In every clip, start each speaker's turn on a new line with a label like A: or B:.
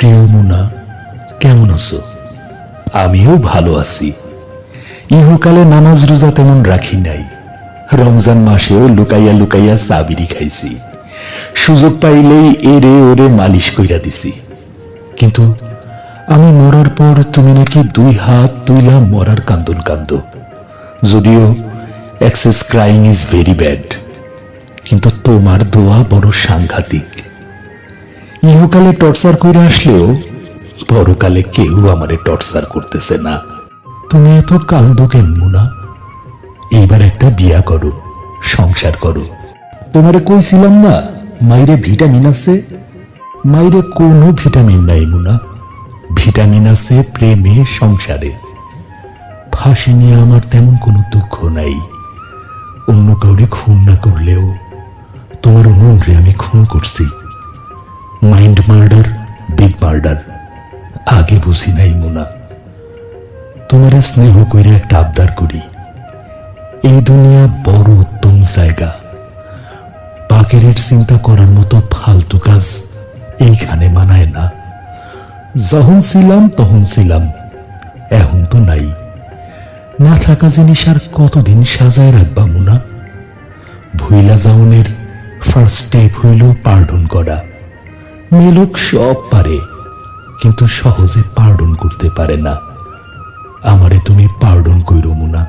A: প্রিয় মুনা, কেমন আছো? আমিও ভালো আছি। ইহকালে নামাজ রোজা তেমন রাখি নাই। রমজান মাসেও লুকাইয়া লুকাইয়া সাবিরি খাইছি। সুযোগ পাইলেই এরে ওরে মালিশ কইরা দিছি। কিন্তু আমি মরার পর তুমি নাকি দুই হাত তুইলা মরার কান্দন কান্দ। যদিও excess crying is very bad কিন্তু তোমার দোয়া বড় সাংঘাতিক। ইহকালে টর্চার করে আসলেও পরকালে কেউ আমারে টর্চার করতেছে না। তুমি এত কান্দো কেন, মুনা? এইবার একটা বিয়া করো, সংসার করো। তোমারে কইছিলাম না, মাইরে ভিটামিন আছে? মাইরে কোনো ভিটামিন নাই, মুনা। ভিটামিন আছে প্রেমে, সংসারে। ফাঁসি নিয়ে আমার তেমন কোনো দুঃখ নাই। অন্য কাউরে খুন না করলেও তোমার মন রে আমি খুন করছি। মাইন্ড মার্ডার বিগ মার্ডার আগে বুঝি নাই মুনা। তোমার স্নেহ করে একটা আবদার করি। এই দুনিয়া বড় উত্তম জায়গা। পাকেরের চিন্তা করার মতো ফালতু কাজ এইখানে মানায় না। যখন ছিলাম তখন ছিলাম, এখন তো নাই। না থাকা জিনিস আর কতদিন সাজায় রাখবা মুনা? ভুইলা যাওনের ফার্স্ট স্টেপ হইল পার্ডন করা। মেলোক সব পারে, কিন্তু সহজে পার্ডন করতে পারে না। আমারে তুমি পার্ডন কইরো মুনা।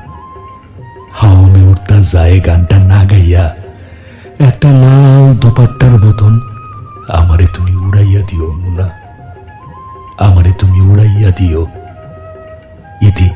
A: হাওয়া মে উঠতা যায় গানটা না গাইয়া, একটা লাল দোপাট্টার মতন আমারে তুমি উড়াইয়া দিও মুনা। আমারে তুমি উড়াইয়া দিও। ইতি